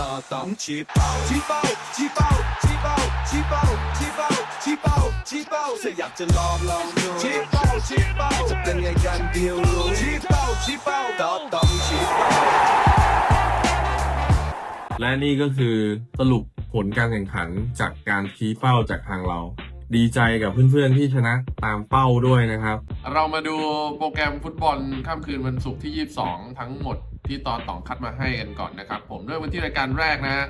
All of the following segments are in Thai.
ต่อต้องชี้เป้าชี้เป้าชี้เป้าชี้เป้าชี้เป้าชี้เป้าชี้เป้าชี้เป้าถ้าอยากจะลองลองดูชี้เป้าชี้เป้าจะเป็นไงกันเดียวรู้ชี้เป้าชี้เป้าต่อต้องชี้เป้าและนี่ก็คือสรุปผลการแข่งขันจากการชี้เป้าจากทางเรา ดีใจกับเพื่อนๆที่ชนะตามเป้าด้วยนะครับ เรามาดูโปรแกรมฟุตบอลค่ำคืนวันศุกร์ที่ 22 ทั้งหมด ที่ตอนต่องคัดมาให้กันก่อนนะครับ ผมเริ่มกันที่รายการแรกนะฮะ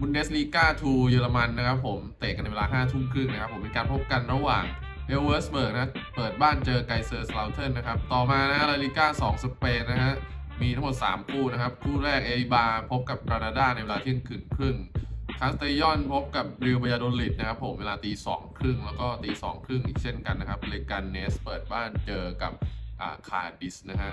บุนเดสลีกา2เยอรมันนะครับผมเตะกันในเวลา5ทุ่มครึ่งนะครับผมเป็นการพบกันระหว่างเอลเวอร์สเบิร์กนะเปิดบ้านเจอไกเซอร์สลาเทนนะครับต่อมานะฮะลาลิก้า2สเปนนะฮะมีทั้งหมด 3 คู่นะครับ คู่แรกเอบาพบกับกรานาดาในเวลาเที่ยงคืนครึ่งคาสเตยอนพบกับริวบยาโดลิดนะครับผมเวลาตีสองครึ่งแล้วก็ตีสองครึ่งอีกเช่นกันนะครับเลกานเนสเปิดบ้านเจอกับอาคาดิสนะฮะ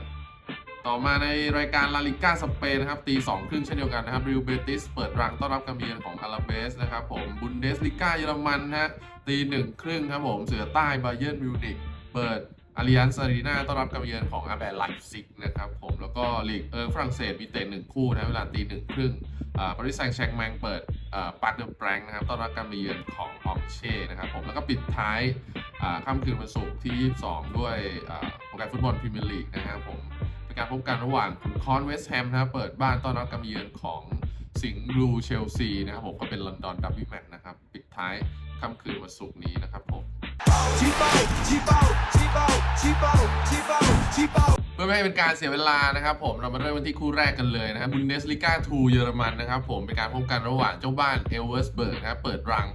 ต่อมาในรายการลาลิก้าสเปนนะครับตีสองครึ่งเช่นเดียวกันนะครับริวเบติสเปิดรังต้อนรับการเยือนของอาราเบสนะครับผมบุนเดสลิก้าเยอรมันฮะตีหนึ่งครึ่งครับผมเสือใต้บาเยิร์นมิวนิกเปิดอาริยันซารีนาต้อนรับการเยือนของอาแบร์ไลฟ์ซิกนะครับผมแล้วก็ลีกเออฝรั่งเศสมีเตะหนึ่งคู่นะเวลาตีหนึ่งครึ่งอ่าปาริสแซงต์แชงแมงเปิดปาร์คเดอร์แบงนะครับต้อนรับการเยือนของอองเช่นะครับผมแล้วก็ปิดท้ายอ่าค่ำคืนวันศุกร์ที่ 22 ด้วยอ่าโปรแกรมฟุตบอลพรีเมียร์ลีกนะครับผม การพบกันระหว่างขุนคอนเวสต์แฮมนะครับเปิดบ้านต้อนรับการเยือนของสิงห์บลูเชลซีนะครับผมก็เป็นลอนดอนดับบิแมตนะครับ ปิดท้ายค่ำคืนวันศุกร์นี้นะครับผมเพื่อไม่ให้เป็นการเสียเวลานะครับผมเรามาเริ่มกันที่คู่แรกกันเลยนะครับบุนเดสลิก้า2เยอรมันนะครับผมเป็นการพบกันระหว่างเจ้าบ้านเอลเวอร์สเบิร์กนะครับเปิดรัง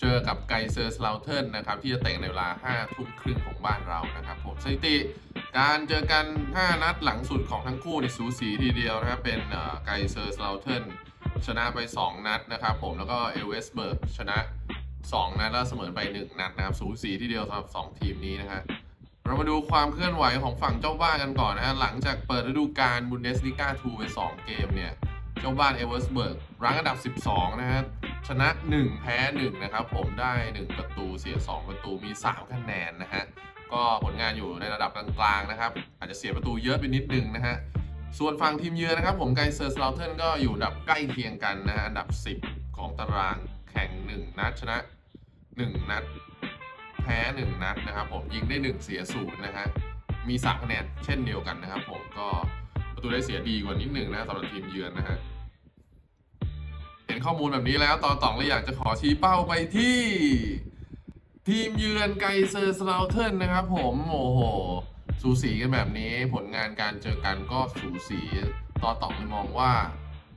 เจอกับไกเซอร์สลาเทินนะครับที่จะเตะในเวลา5ทุ่มครึ่งของบ้านเรานะครับผมสถิติ การเจอกัน 5 นัดหลังสุดของทั้งคู่ในสูสีทีเดียวนะครับ เป็นไกเซอร์สลาเทนชนะไป 2 นัดนะครับผมแล้วก็เอลเวอร์สเบิร์กชนะ 2 นัดแล้วเสมอไป 1 นัดนะครับ สูสีทีเดียวสำหรับ 2 ทีมนี้นะฮะเรามาดูความเคลื่อนไหวของฝั่งเจ้าบ้านกันก่อนนะฮะหลังจากเปิดฤดูกาลบุนเดสลิก้า2ไป 2 เกมเนี่ย เจ้าบ้านเอเวอร์สเบิร์กรั้งอันดับ 12 นะฮะชนะ 1 แพ้ 1 นะครับ ผมได้ 1 ประตูเสีย 2 ประตูมี 3 คะแนนนะฮะ ก็ผลงานอยู่ในระดับกลางๆนะครับ อาจจะเสียประตูเยอะไปนิดนึงนะฮะ ส่วนฝั่งทีมเยือนนะครับผมไกเซอร์สลาเทนก็อยู่อันดับใกล้เคียงกันนะฮะอันดับ 10 ของตารางแข่ง 1 นัดชนะ 1 นัด แพ้หนึ่งนัดนะครับผมยิงได้หนึ่งเสียศูนย์นะฮะมีสามคะแนนเช่นเดียวกันนะครับ ผมก็ประตูได้เสียดีกว่านิดหนึ่งนะสำหรับทีมเยือนนะฮะเห็นข้อมูลแบบนี้แล้วตอนต่องเลยอยากจะขอชี้เป้าไปที่ ทีมเยือนไกเซอร์สลาเทนนะครับผมโอ้โห สูสีกันแบบนี้ผลงานการเจอกันก็สูสีต่อต่องเลยมองว่า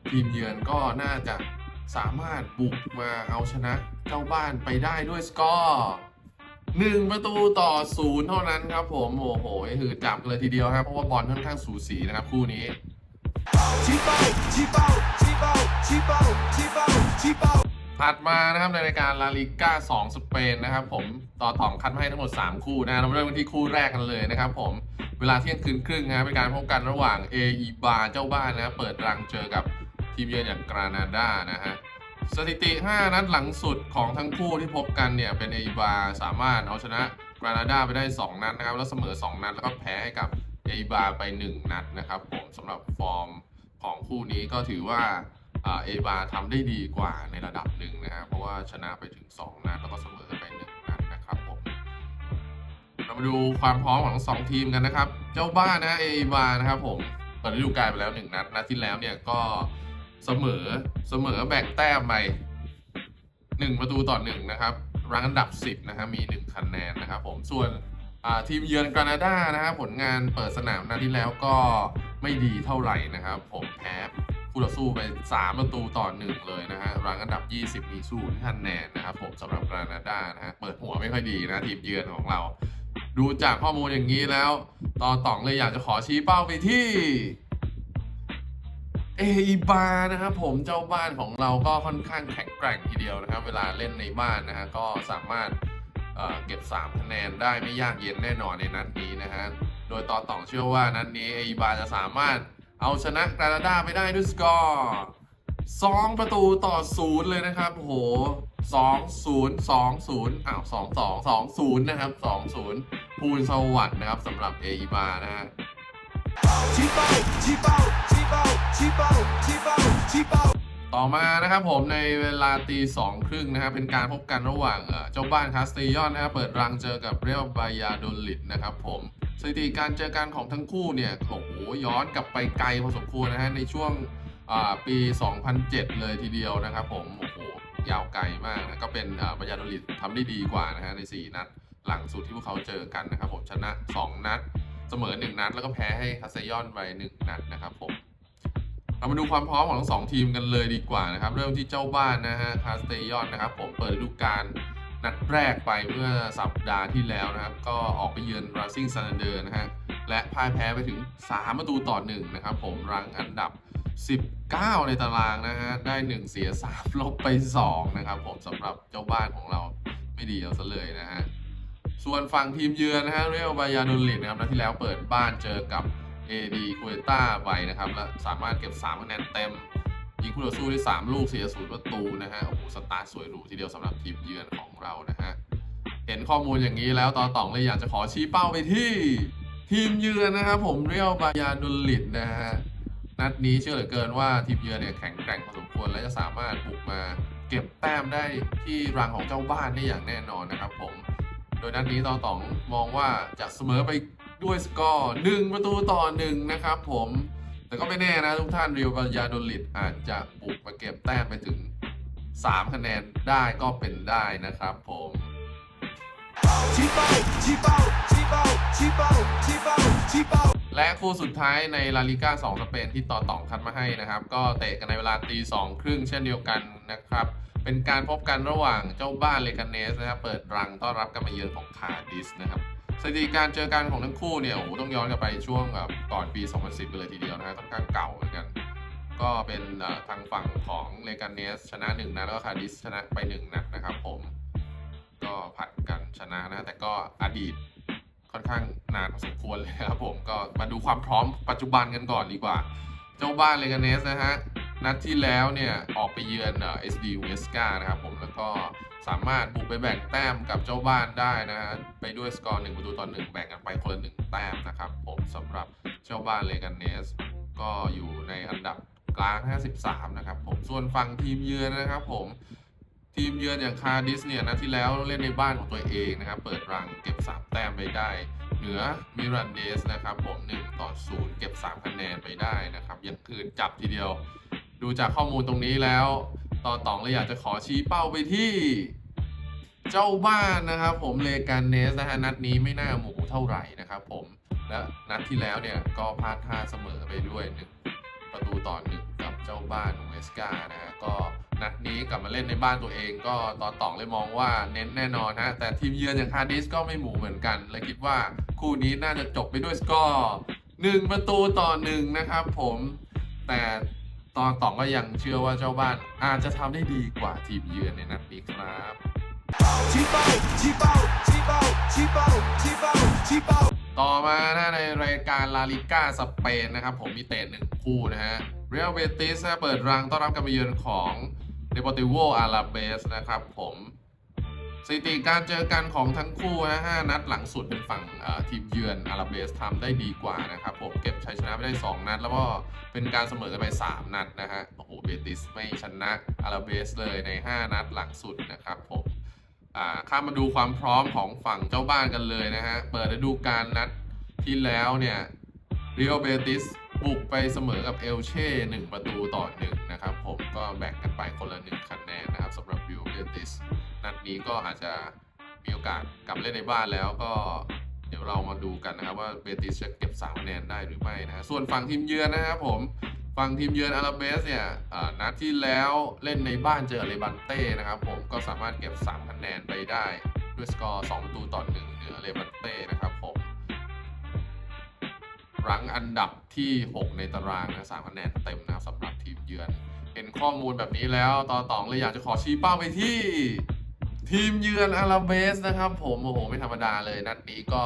ทีมเยือนก็น่าจะสามารถบุกมาเอาชนะเจ้าบ้านไปได้ด้วยสกอร์หนึ่งประตูต่อศูนย์เท่านั้นครับผมโอ้โหหือจับกันเลยทีเดียวครับเพราะว่าบอลค่อนข้างสูสีนะครับคู่นี้ ถัดมานะครับในรายการลาลิก้า2สเปนนะครับผมต่อต่องคัดมาให้ทั้งหมด 3 คู่นะเราเริ่มกันที่คู่แรกกันเลยนะครับผมเวลาเที่ยงคืนครึ่งนะเป็นการพบกันระหว่างเออีบาเจ้าบ้านนะเปิดรังเจอกับทีมเยือนอย่างกรานาดานะฮะสถิติ 5 นัดหลังสุดของทั้งคู่ที่พบกันเนี่ยเป็นเออีบาสามารถเอาชนะกรานาดาไปได้ 2 นัดนะครับแล้วเสมอ 2 นัดแล้วก็แพ้ให้กับเออีบาไป 1 นัดนะครับผมสำหรับฟอร์มของคู่นี้ก็ถือว่า เอบาทำได้ดีกว่าในระดับหนึ่งนะฮะเพราะว่าชนะไปถึง 2 นัดแล้วก็เสมอไป1นัดนะครับผมเรามาดูความพร้อมของทั้งสองทีมกันนะครับ เจ้าบ้านนะเอบานะครับผมเปิดฤดูกาลไปแล้ว1นัดนัดที่แล้วเนี่ยก็เสมอเสมอแบ่งแต้มไป1ประตูต่อ1นะครับรังอันดับ 10นะฮะมี 1 คะแนนนะครับผมส่วนทีมเยือนกรานาดานะครับผลงานเปิดสนามนัดที่แล้วก็ไม่ดีเท่าไหร่นะครับ ผมแพ้ คู่ต่อสู้ไป 3 ประตูต่อ 1 เลยนะฮะรังอันดับ 20 มีศูนย์คะแนนนะครับผมสำหรับกรานาดานะฮะเปิดหัวไม่ค่อยดีนะทีมเยือนของเรา ดูจากข้อมูลอย่างนี้แล้วตอนต่องเลยอยากจะขอชี้เป้าไปที่เอบานะครับผมเจ้าบ้านของเราก็ค่อนข้างแข็งแกร่งทีเดียวนะครับ เวลาเล่นในบ้านนะฮะก็สามารถเเก็บ 3 คะแนนได้ไม่ยากเย็นแน่นอนในนัดนี้นะฮะโดยตอต่องเชื่อว่านัดนี้เอบาจะสามารถ เอาชนะกรานาดาไปได้ด้วยสกอร์สองประตูต่อศูนย์เลยนะครับโอ้โหสองศูนย์สองศูนย์อ้าวสองสองสองศูนย์นะครับสองศูนย์ภูลสวัสดิ์นะครับสำหรับเอบานะฮะชี้เป้าชี้เป้าชี้เป้าชี้เป้าชี้เป้าชี้เป้าต่อมานะครับผมในเวลาตีสองครึ่งนะครับเป็นการพบกันระหว่างเอ่อเจ้าบ้านคาสเตยอนนะครับเปิดรังเจอกับเรียลบายาโดลิดนะครับผม สถิติการเจอกันของทั้งคู่เนี่ยโอ้โหย้อนกลับไปไกลพอสมควรนะฮะในช่วงปี 2007 เลยทีเดียวนะครับผมโอ้โหยาวไกลมากนะก็เป็นบายาโดลิดทำได้ดีกว่านะฮะใน 4 นัด หลังสุดที่พวกเขาเจอกันนะครับผมชนะ 2 นัด เสมอ 1 นัด แล้วก็แพ้ให้คาสเตยอนไป 1 นัดนะครับผมเรามาดูความพร้อมของทั้งสองทีมกันเลยดีกว่านะครับ เริ่มที่เจ้าบ้านนะฮะคาสเตยอนนะครับผมเปิดฤดูกาล นัดแรกไปเมื่อสัปดาห์ที่แล้วนะครับ ก็ออกไปเยือนราซิงซันเดอร์นะฮะ และพ่ายแพ้ไปถึง 3 ประตูต่อ1นะครับผมรังอันดับ 19 ในตารางนะฮะ ได้ 1 เสีย 3 ลบไป 2 นะครับผมสำหรับเจ้าบ้านของเราไม่ดีเอาซะเลยนะฮะ ส่วนฝั่งทีมเยือนนะฮะเรียลบายาโดลิดนะครับนัดที่แล้วเปิดบ้านเจอกับ AD คูเอต้าไปนะครับและสามารถเก็บ3คะแนนเต็ม ยิงคู่ต่อสู้ได้3ลูกเสียศูนย์ประตูนะฮะโอ้โหสตาร์ทสวยหรูทีเดียวสำหรับทีมเยือนของเรานะฮะเห็นข้อมูลอย่างนี้แล้วตอต่องเลยอยากจะขอชี้เป้าไปที่ทีมเยือนนะครับผมเรียลบายาโดลิดนะฮะนัดนี้เชื่อเหลือเกินว่าทีมเยือนเนี่ยแข็งแกร่งพอสมควรและจะสามารถบุกมาเก็บแต้มได้ที่รังของเจ้าบ้านได้อย่างแน่นอนนะครับผม โดยนัดนี้ตอต๋องมองว่าจะเสมอไปด้วยสกอร์หนึ่งประตูต่อหนึ่งนะครับผม แต่ก็ไม่แน่นะทุกท่านรีวกับยาโดลิดอาจจะบุกมาเก็บแต้มไปถึง 3 คะแนนได้ก็เป็นได้นะครับผมและคู่สุดท้ายในลาลิก้า2สเปนที่ต่อต่องคัดมาให้นะครับ ก็เตะกันในเวลาตีสองครึ่งเช่นเดียวกันนะครับ เป็นการพบกันระหว่างเจ้าบ้านเลกาเนสนะครับ เปิดรังต้อนรับกันมาเยือนของคาดิสนะครับ สถิติการเจอกันของทั้งคู่เนี่ยโอ้โหต้องย้อนกลับไปช่วงแบบก่อนปี 2010เลยทีเดียวนะฮะค่อนข้างเก่าเหมือนกัน ก็เป็นทางฝั่งของเลกาเนสชนะ1นัดแล้วก็คาร์ดิสชนะไป1นัดนะครับผมก็ผัดกันชนะนะแต่ก็อดีตค่อนข้างนานพอสมควรเลยครับผมก็มาดูความพร้อมปัจจุบันกันก่อนดีกว่า เจ้าบ้านเลกาเนสนะฮะนัดที่แล้วเนี่ยออกไปเยือนเอ่อ SD u e s c a นะครับผมแล้วก็ สามารถบุกไปแบ่งแต้มกับเจ้าบ้านได้นะฮะไปด้วยสกอร์หนึ่งประตูต่อหนึ่งแบ่งกันไปคนละหนึ่งแต้มนะครับผมสำหรับเจ้าบ้านเลกาเนส ก็อยู่ในอันดับกลาง 53 นะครับผมส่วนฝั่งทีมเยือนนะครับผมทีมเยือนอย่างคาร์ดิสเนี่ยนะที่แล้วเล่นในบ้านของตัวเองนะครับเปิดรังเก็บ 3 แต้มไปได้ เหนือมิรันเดสนะครับผม1ต่อ0เก็บ 3 คะแนนไปได้นะครับยังคืนจับทีเดียว ดูจากข้อมูลตรงนี้แล้ว ตอนตองเลยอยากจะขอชี้เป้าไปที่ เจ้าบ้านนะครับผมเลกานเนสนะฮะนัดนี้ไม่น่าหมูเท่าไหร่นะครับผมและนัดที่แล้วเนี่ยก็พลาดท่าเสมอไปด้วยหนึ่งประตูต่อหนึ่งกับเจ้าบ้านของเวสกานะฮะก็นัดนี้กลับมาเล่นในบ้านตัวเองก็ตอนต่องเลยมองว่าเน้นแน่นอนฮะแต่ทีมเยือนอย่างคาดิสก็ไม่หมูเหมือนกันเลยคิดว่าคู่นี้น่าจะจบไปด้วยสกอร์หนึ่งประตูต่อหนึ่งนะครับผมแต่ ตองตองก็ยังเชื่อว่าเจ้าบ้านอาจจะทำได้ดีกว่าทีมเยือนในนัดนี้ครับต่อมานะในรายการลาลิก้าสเปนนะครับผมมีเตะหนึ่งคู่นะฮะเรอัลเบติสเปิดรังต้อนรับการมาเยือนของเดปอร์ติโวอาลาเบสนะครับผม สถิติการเจอกันของทั้งคู่นะห้านัดหลังสุดเป็นฝั่งทีมเยือนอาราเบสทำได้ดีกว่านะครับผมเก็บชัยชนะไปได้ 2 นัด แล้วก็เป็นการเสมอกันไป 3 นัดนะฮะโอ้โหเบติสไม่ชนะอาราเบสเลยใน 5 นัดหลังสุดนะครับผมข้ามมาดูความพร้อมของฝั่งเจ้าบ้านกันเลยนะฮะเปิดฤดูกาลนัดที่แล้วเนี่ยเรียลเบติสบุกไปเสมอกับเอลเช่หนึ่งประตูต่อหนึ่งนะครับผมก็แบ่งกันไปคนละหนึ่งคะแนนนะครับสำหรับเรียลเบติส นัดนี้ก็อาจจะมีโอกาสกลับเล่นในบ้านแล้วก็เดี๋ยวเรามาดูกันนะครับว่าเบติสจะเก็บ3คะแนนได้หรือไม่นะส่วนฝั่งทีมเยือนนะครับผมฝั่งทีมเยือนอาราเบสเนี่ยนัดที่แล้วเล่นในบ้านเจอเลบันเต้นะครับผมก็สามารถเก็บ3คะแนนไปได้ด้วยสกอร์2ประตูต่อ1เหนือเลบันเต้นะครับผมรั้งอันดับที่ 6 ในตารางนะ3คะแนนเต็มนะครับสำหรับทีมเยือน เห็นข้อมูลแบบนี้แล้วตอตองเลยอยากจะขอชี้เป้าไปที่ ทีมเยือนอาราเบสนะครับ ผมโอ้โหไม่ธรรมดาเลยนัดนี้ก็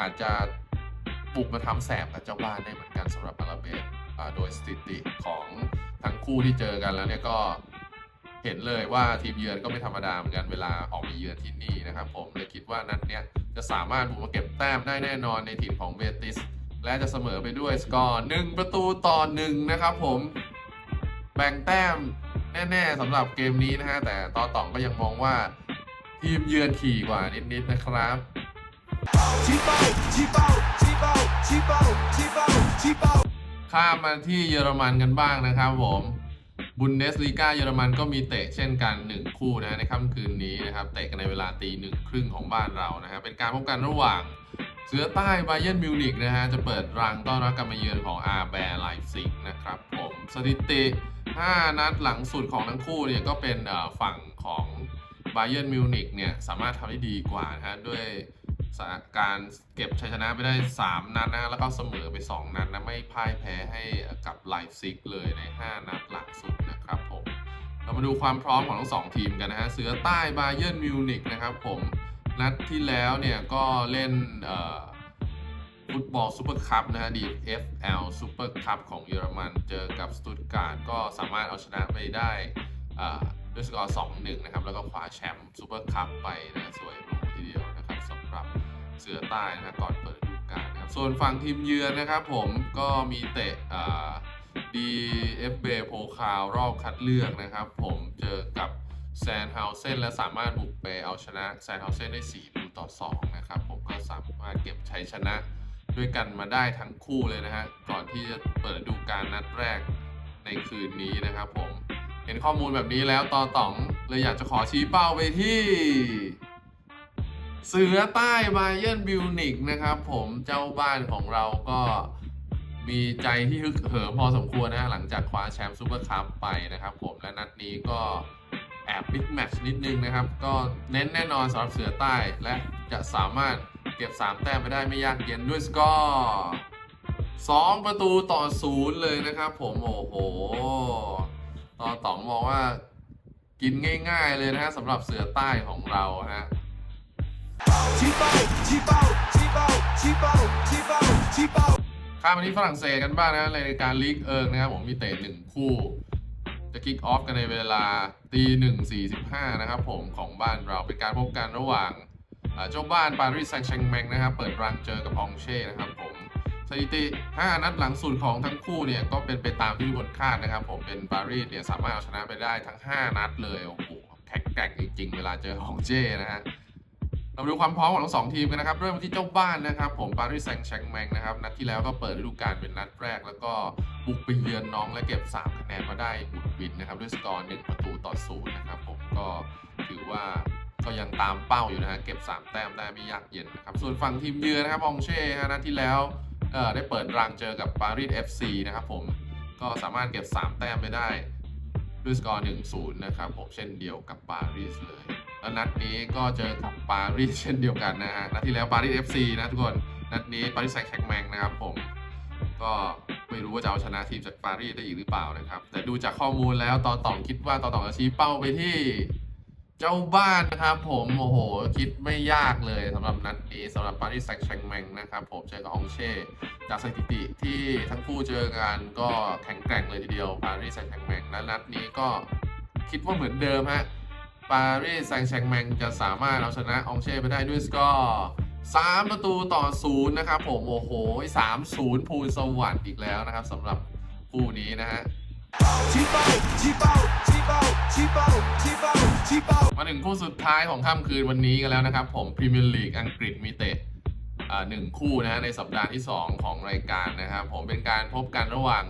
อาจจะบุกมาทำแสบกับเจ้าบ้านได้เหมือนกันสำหรับอาราเบสโดยสถิติของทั้งคู่ที่เจอกันแล้วเนี่ยก็เห็นเลยว่าทีมเยือนก็ไม่ธรรมดาเหมือนกันเวลาออกไปเยือนที่นี่นะครับ ผมเลยคิดว่านัดเนี้ยจะสามารถบุกมาเก็บแต้มได้แน่นอนในทีมของเบติสและจะเสมอไปด้วยสกอร์หนึ่งประตูต่อหนึ่งนะครับผมแบ่งแต้ม แน่ ๆสำหรับเกมนี้นะฮะ แต่ต่อต่องก็ยังมองว่า ทีมเยือนขี่กว่านิด ๆ นะครับข้ามมาที่เยอรมันกันบ้างนะครับผมบุนเดสลีกาเยอรมันก็มีเตะเช่นกัน 1 คู่นะในค่ำคืนนี้นะครับเตะกันในเวลาตีหนึ่งครึ่งของบ้านเรานะครับเป็นการพบกันระหว่าง เสือใต้ไบเยนมิวนิกนะฮะจะเปิดรังต้อนรับการมาเยือนของอาร์แบร์ไลฟ์ซิกนะครับผมสถิติ 5 นัดหลังสุดของทั้งคู่เนี่ยก็เป็นฝั่งของไบเย r n นมิวนิกเนี่ยสามารถทำได้ดีกว่านะฮะด้วยการเก็บชัยชนะไปได้ 3 นัดนะฮะแล้วก็เสมอไป 2 นัดนะ ไม่พ่ายแพ้ให้กับไลฟ์ซิกเลยใน 5 นัดหลังสุดนะครับผม เรามาดูความพร้อมของทั้งสองทีมกันนะฮะ เสือใต้บาเยิร์นมิวนิกนะครับผม นัดที่แล้วเนี่ยก็เล่นเอ่อ ฟุตบอลซูเปอร์คัพนะฮะ DFL ซูเปอร์คัพของเยอรมันเจอกับสตุตการ์ดก็สามารถเอาชนะไปได้ด้วยสกอร์2-1 นะครับ แล้วก็คว้าแชมป์ซูเปอร์คัพไปนะสวยหรูทีเดียวนะครับสำหรับเสือใต้นะก่อนเปิดฤดูกาลนะครับ ส่วนฝั่งทีมเยือนนะครับผมก็มีเตะอ่า DFB โพคาวรอบคัดเลือกนะครับผมเจอกับแซนเฮาเซนและสามารถบุกไปเอาชนะแซนเฮาเซนได้4ประตูต่อ 2 นะครับ ผมก็สามารถเก็บชัยชนะ ด้วยกันมาได้ทั้งคู่เลยนะฮะก่อนที่จะเปิดดูการนัดแรกในคืนนี้นะครับผม เห็นข้อมูลแบบนี้แล้วต่อต่องเลยอยากจะขอชี้เป้าไปที่ เสือใต้บาเยิร์นบิวนิกนะครับผมเจ้าบ้านของเราก็มีใจที่ฮึกเหิมพอสมควรนะฮะหลังจากคว้าแชมป์ซูเปอร์คัพไปนะครับผมและนัดนี้ก็แอบบิ๊กแมตช์นิดนึงนะครับ ก็เน้นแน่นอนสำหรับเสือใต้และจะสามารถ เก็บ 3 แต้มไปได้ไม่ยากเย็นด้วยสกอร์สองประตูต่อศูนย์เลยนะครับผมโอ้โหต่อต๋องบอกว่ากินง่ายๆเลยนะฮะสำหรับเสือใต้ของเราฮะข้ามไปที่ฝรั่งเศสกันบ้างนะในการลีกเอิงนะครับผมมีเตะหนึ่งคู่ จะกิกออฟกันในเวลาตีหนึ่งสี่สิบห้านะครับผมของบ้านเราเป็นการพบกันระหว่าง เจ้าบ้านปารีสแซงต์แชงแมงนะครับ เปิดรังเจอกับองเช่นะครับผมสถิติ 5 นัดหลังสุดของทั้งคู่เนี่ยก็เป็นไปตามที่ทุกคนคาดนะครับ ผมเป็นปารีสเนี่ยสามารถเอาชนะไปได้ทั้ง 5 นัดเลยโอ้โหแข็งแกร่งจริงๆ เวลาเจอของเจ้นะฮะเราดูความพร้อมของทั้งสองทีมกันนะครับ เริ่มที่เจ้าบ้านนะครับ ผมปารีสแซงต์แชงแมงนะครับนัดที่แล้วก็เปิดฤดูกาลเป็นนัดแรก แล้วก็บุกไปเยือนน้องและเก็บ 3 คะแนนมาได้บุดบินนะครับด้วยสกอร์1ประตูต่อศูนย์นะครับผมก็ถือว่า ก็ยังตามเป้าอยู่นะฮะเก็บ 3 แต้มได้ไม่ยากเย็นนะครับส่วนฝั่งทีมเยือนนะครับองเช่ฮะนัดที่แล้วเอ่อได้เปิดรังเจอกับปารีส FC นะครับผมก็สามารถเก็บ 3 แต้มไปได้ด้วยสกอร์1-0นะครับผมเช่นเดียวกับปารีสเลยแล้วนัดนี้ก็เจอกับปารีสเช่นเดียวกันนะฮะนัดที่แล้วปารีส FC นะทุกคนนัดนี้ปารีสแซงต์แชงแมงนะครับผมก็ไม่รู้ว่าจะเอาชนะทีมจากปารีสได้อีกหรือเปล่านะครับ แต่ดูจากข้อมูลแล้วตอต่องคิดว่าตอต่องจะชี้เป้าไปที่ จ้าบ้านนะครับผมโอ้โห คิดไม่ยากเลยสำหรับนัดนี้สำหรับปารีสแซงต์แชงแมงนะครับผมเจอกับองเช่จากสถิติที่ทั้งคู่เจอกันก็แข็งแกร่งเลยทีเดียวปารีสแซงต์แชงแมงและนัดนี้ก็คิดว่าเหมือนเดิมฮะปารีสแซงต์แชงแมงจะสามารถเอาชนะองเช่ไปได้ด้วยสกอร์3ประตูต่อศูนย์นะครับผมโอ้โห3 0ภูลสวัสดิ์อีกแล้วนะครับสำหรับคู่นี้นะฮะาชี้เมาถึงคู่สุดท้ายของค่ำคืนวันนี้กันแล้วนะครับ ผมพรีเมียร์ลีกอังกฤษมีเตะหนึ่งคู่นะฮะในสัปดาห์ที่ 2 ของรายการนะครับ ผมเป็นการพบกันระหว่าง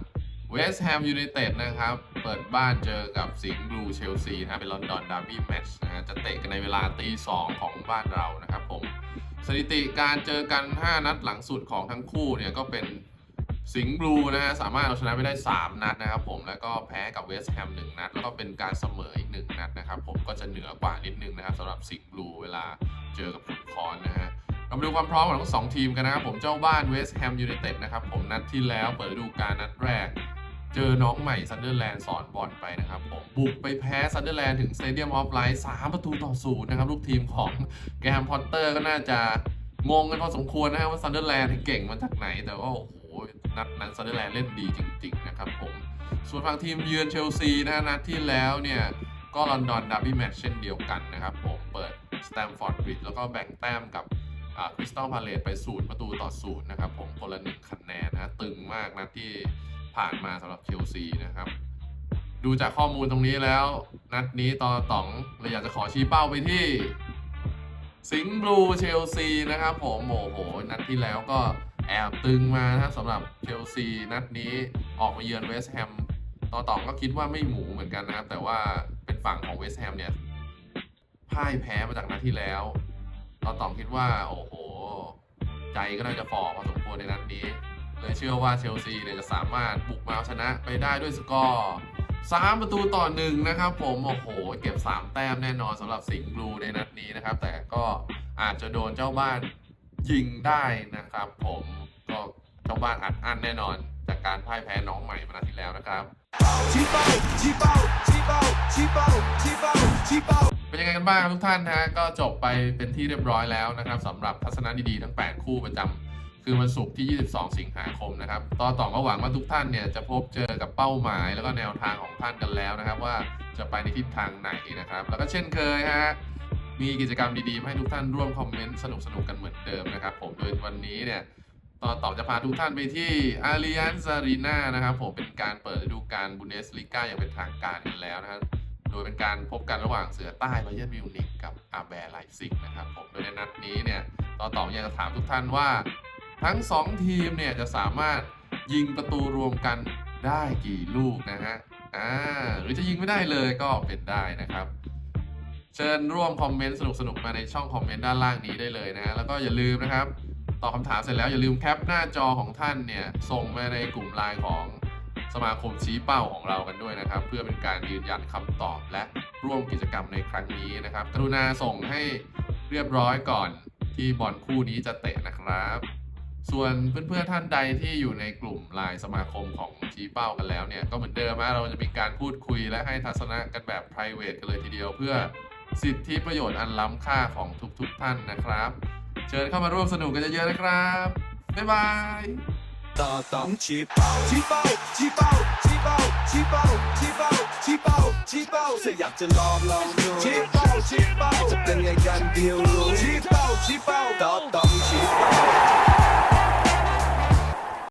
เวสต์แฮมยูไนเต็ดนะครับ เปิดบ้านเจอกับสิงห์บลูเชลซีนะเป็นลอนดอนดาร์บี้แมตช์นะะจะเตะกันในเวลาตีสองของบ้านเรานะครับผมสถิติการเจอกัน 5 นัดหลังสุดของทั้งคู่เนี่ยก็เป็น สิงห์บลูนะฮะสามารถเอาชนะไปได้ 3 นัดนะครับผมแล้วก็แพ้กับเวสต์แฮมหนึ่งนัด แล้วก็เป็นการเสมออีกหนึ่งนัดนะครับผมก็จะเหนือกว่านิดนึงนะครับสำหรับสิงห์บลูเวลาเจอกับขุนคอนนะฮะเรามาดูความพร้อมของทั้งสองทีมกันนะครับผมเจ้าบ้านเวสต์แฮมยูไนเต็ดนะครับผมนัดที่แล้วเปิดฤดูกาลนัดแรก เจอน้องใหม่ซันเดอร์แลนด์สอนบอลไปนะครับผมบุกไปแพ้ซันเดอร์แลนด์ถึงสเตเดียมออฟไลท์สามประตูต่อศูนย์นะครับลูกทีมของแกรมพอตเตอร์ก็น่าจะงงกันพอสมควรนะฮะว่าซันเดอร์แลนด์เก่งมาจากไหนแต่ว่าโอ้โห นัดนั้นซันเดอร์แลนด์เล่นดีจริง ๆ นะครับผม ส่วนฝั่งทีมเยือนเชลซีนะนัดที่แล้วเนี่ย ก็ลอนดอนดับบี้แมตช์เช่นเดียวกันนะครับผมเปิดสแตมฟอร์ดบริดจ์แล้วก็แบ่งแต้มกับคริสตัลพาเลตไปศูนย์ประตูต่อศูนย์นะครับผมคนละหนึ่งคะแนนนะตึงมากนะที่ผ่านมาสำหรับเชลซีนะครับ ดูจากข้อมูลตรงนี้แล้ว นัดนี้ตอต๋องเลยอยากจะขอชี้เป้าไปที่ สิงห์บลูเชลซีนะครับผมโอ้โห นัดที่แล้วก็แอบตึงมานะครับสำหรับเชลซีนัดนี้ออกมาเยือนเวสต์แฮมต่อต๋องก็คิดว่าไม่หมูเหมือนกันนะครับ แต่ว่าเป็นฝั่งของเวสต์แฮมเนี่ยพ่ายแพ้มาจากนัดที่แล้วต่อต๋องคิดว่าโอ้โห ใจก็น่าจะฝ่อพอสมควรในนัดนี้ เลยเชื่อว่าเชลซีเนี่ยจะสามารถบุกมาเอาชนะไปได้ด้วยสกอร์ 3 ประตูต่อ 1 นะครับผมโอ้โห เก็บ 3 แต้มแน่นอนสำหรับสิงห์บลูในนัดนี้นะครับ แต่ก็อาจจะโดนเจ้าบ้านยิงได้นะครับ ผมก็เจ้าบ้านอัดอั้นแน่นอน จากการพ่ายแพ้น้องใหม่มาที่แล้วนะครับเป็นยังไงกันบ้างทุกท่านนะก็จบไปเป็นที่เรียบร้อยแล้วนะครับสำหรับทัศนะดีๆทั้ง 8 คู่ประจำ คือวันศุกร์ที่ 22 สิงหาคมนะครับต่อต่อก็หวังว่าทุกท่านเนี่ยจะพบเจอกับเป้าหมาย แล้วก็แนวทางของท่านกันแล้วนะครับ ว่าจะไปในทิศทางไหนนะครับ แล้วก็เช่นเคยฮะมีกิจกรรมดีๆให้ทุกท่านร่วมคอมเมนต์สนุกๆกันเหมือนเดิมนะครับ ผมโดยวันนี้เนี่ยต่อต่อจะพาทุกท่านไปที่ a l l i a n z Arena นะครับผมเป็นการเปิดฤดูกาลบุนเดสลิก้าอย่างเป็นทางการกันแล้วนะครับโดยเป็นการพบกันระหว่างเสือใต้บาเยิร์มิวนิกกับอาแบร์ไลซิกนะครับผมโดยในนัดนี้เนี่ยต่อต่ออยากจะถามทุกท่านว่า ทั้ง 2 ทีมเนี่ยจะสามารถยิงประตูรวมกันได้กี่ลูกนะฮะอ่าหรือจะยิงไม่ได้เลยก็เป็นได้นะครับ เชิญร่วมคอมเมนต์สนุกๆมาในช่องคอมเมนต์ด้านล่างนี้ได้เลยนะฮะแล้วก็อย่าลืมนะครับตอบคำถามเสร็จแล้วอย่าลืมแคปหน้าจอของท่านเนี่ยส่งมาในกลุ่มไลน์ของสมาคมชี้เป้าของเรากันด้วยนะครับ เพื่อเป็นการยืนยันคำตอบและร่วมกิจกรรมในครั้งนี้นะครับกรุณาส่งให้เรียบร้อยก่อนที่บอลคู่นี้จะเตะนะครับ ส่วนเพื่อนๆท่านใดที่อยู่ในกลุ่มไลน์สมาคมของชี้เป้ากันแล้วเนี่ย ก็เหมือนเดิมนะเราจะมีการพูดคุยและให้ทัศนะกันแบบ p r i v a t e กันเลยทีเดียวเพื่อสิทธิประโยชน์อันล้ำค่าของทุกๆท่านนะครับ เชิญเข้ามาร่วมสนุกกันเยอะๆนะครับ บ๊ายบายต่อต้องชีเป้าชีเป้าชีเป้าชีเป้าชีเป้าชีเป้าชีเป้าชีเป้าถ้อยากจะลองลองดูชีเป้าชีเป้าจะเป็นไงกันเดียวรู้ชีเป้าชีเป้าต่อต้องชีเป้า